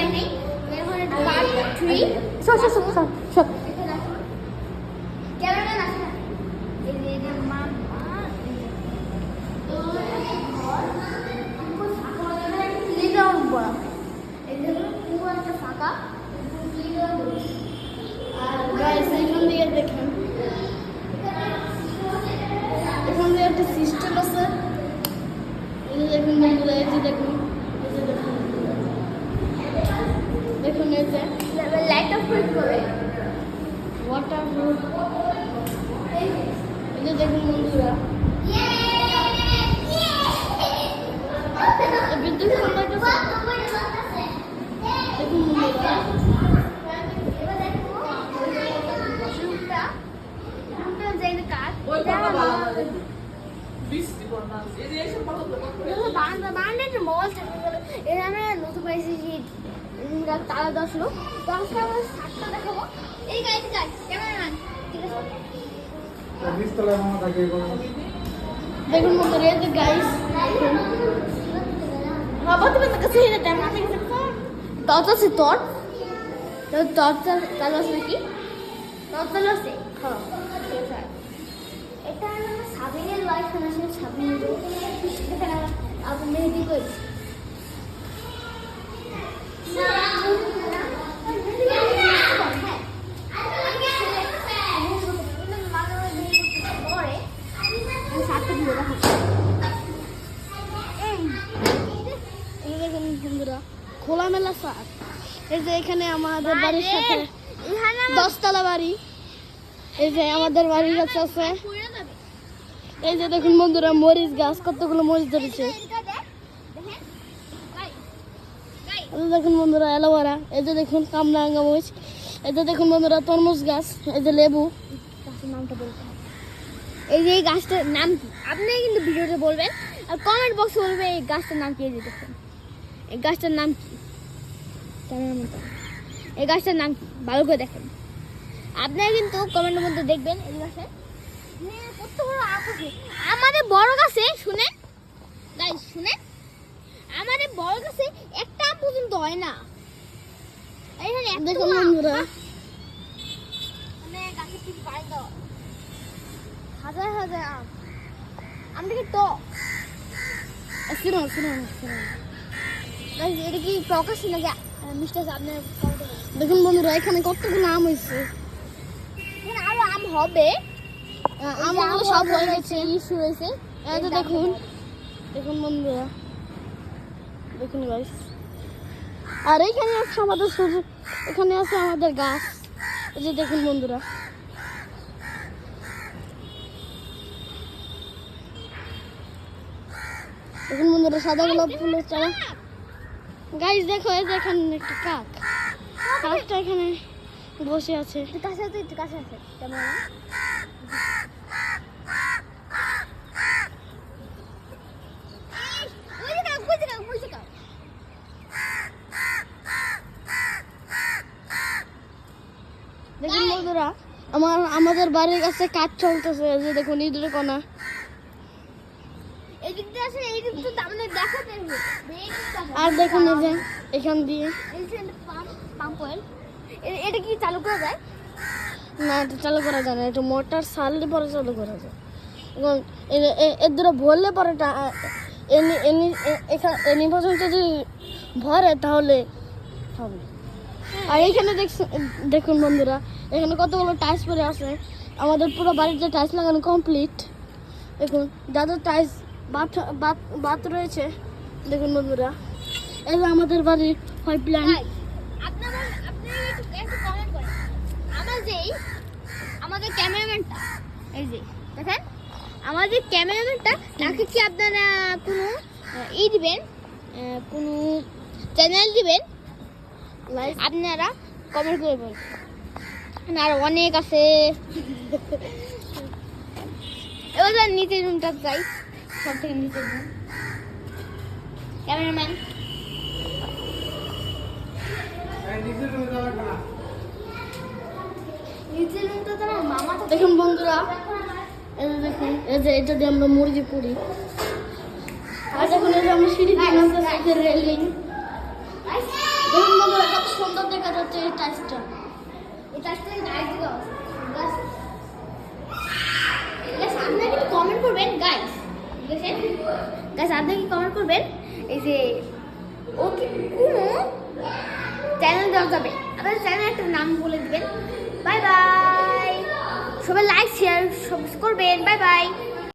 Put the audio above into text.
পাই নাই ফাঁকা দেখেন এখান দিয়ে একটা সিস্টেম আছে দেখুন দেখুন এই যে দেখুন দেখুন এই যে লাইট অফ করে ওয়াটার প্রুফ এই যে দেখুন বন্ধুরা। এই বিদ্যুৎ খম্বা দেখুন বন্ধুরা। তালা দশলো তো আজকে আমরা সাতটা দেখাবো। এই গাড়িতে যাই। ক্যামেরাম্যান ঠিক আছে? দেখুন বন্ধুরা এই যে গাইস বাবা, তুমি তো কাছে হেরে টাইম আমি টর্চ আছে তোর। তোর টর্চ চালু আছে নাকি? টর্চ চালু আছে? হ্যাঁ এটা সাবিনের আপনি এই দেখুন বন্ধুরা খোলামেলা সার এই যে এখানে আমাদের বাড়ির সাথে দশতলা বাড়ি এই যে আমাদের বাড়ির কাছে আছে এই যে দেখুন বন্ধুরা মরিচ গাছ কতগুলো মরিচ ধরেছে দেখুন বন্ধুরা অ্যালোভেরা এই যে দেখুন কামরাঙ্গা মরিচ এই যে দেখুন বন্ধুরা তরমুজ গাছ এই যে লেবু নামটা বলতে এই যে এই গাছটার নাম কি আপনি কিন্তু ভিডিওতে বলবেন আর কমেন্ট বক্সে বলবে এই গাছটার নাম কি দেখুন এই গাছটার নাম কি ক্যামেরার মতো। এই গাছটার নাম কি ভালো করে দেখেন। আপনারা কিন্তু কমেন্টের মধ্যে দেখবেন এই গাছে কত বড় আম আমাদের বড় গাছে শুনেন গাইস শুনেন আমাদের বড় গাছে একটা পর্যন্ত হয় না। এখানে দেখুন বন্ধুরা। মানে দাও। হাজার হাজার আম। আম দেখে টক। শুনুন শুনুন শুনুন। এটা কি টক আছে নাকি? দেখুন বন্ধুরা এখানে কতগুলো আম হয়েছে। এখানে আরও আম হবে। আমগুলো সব হয়ে গেছে। ইস্যু হয়েছে। এই দেখুন। দেখুন। বন্ধুরা। দেখুন গাইস আর এইখানে আছে আমাদের সূর্য এখানে আছে আমাদের গাছ। এই যে দেখুন বন্ধুরা। দেখুন বন্ধুরা সাদা গোলাপ ফুলের চারা। গাইস দেখো এই যে এখানে একটা কাক কাকটা এখানে বসে আছে। কাছে আছে একটু কাছে আছে কেমন দেখুন বন্ধুরা আমার আমাদের বাড়ির কাছে কাজ চলতেছে যে দেখুন ইঁদুরে কোনা এই দিক দিয়ে আসে এই দিক তো আমাদের দেখাতে হবে আর দেখুন এই যে, এখান দিয়ে। এটা কি চালু করা যায় না, এটা চালু করা যায় না, এটা মোটর সারলে পরে চালু করা যায়। এর দ্বারা ভরলে পরে এনি এনি এনি পর্যন্ত যদি ভরে তাহলে হবে। আর এখানে দেখুন বন্ধুরা, এখানে কতগুলো টাইলস পরে আছে। আমাদের পুরো বাড়িতে টাইলস লাগানো কমপ্লিট দেখুন যাদের টাইলস বাথ বাথ রয়েছে। দেখুন বন্ধুরা এই আমাদের বাড়ির হয় প্ল্যান আপনারা একটু কমেন্ট করেন। আমার যেই আমাদের ক্যামেরাম্যানটা এই যে দেখেন আমাদের ক্যামেরাম্যানটা তাকে কি আপনারা কোনো ই দিবেন কোনো চ্যানেল দিবেন? আপনারা কমেন্ট করে বলবেন আর অনেক আছে। এবার নিচের রুমটা যাই। সব থেকে নিচের ক্যামেরাম্যান দেখুন বন্ধুরা দেখুন এই যে এটা দিয়ে আমরা মুরগি পুরি আর দেখুন যে আমরা সিঁড়ি রেলিং দেখুন বন্ধুরা কত সুন্দর দেখা যাচ্ছে এই টাইসটা এটা আসলে গাইস দিকে গাইস গাইস আপনারা কিন্তু কমেন্ট করবেন গাইস বুঝেছেন গাইস আপনারা কি কমেন্ট করবেন? এই যে, ওকে কোনো চ্যানেল দেওয়া যাবে। আপনার চ্যানেল একটা নাম বলে দিবেন। বাই বাই সবাই লাইক শেয়ার সব করবেন। Bye bye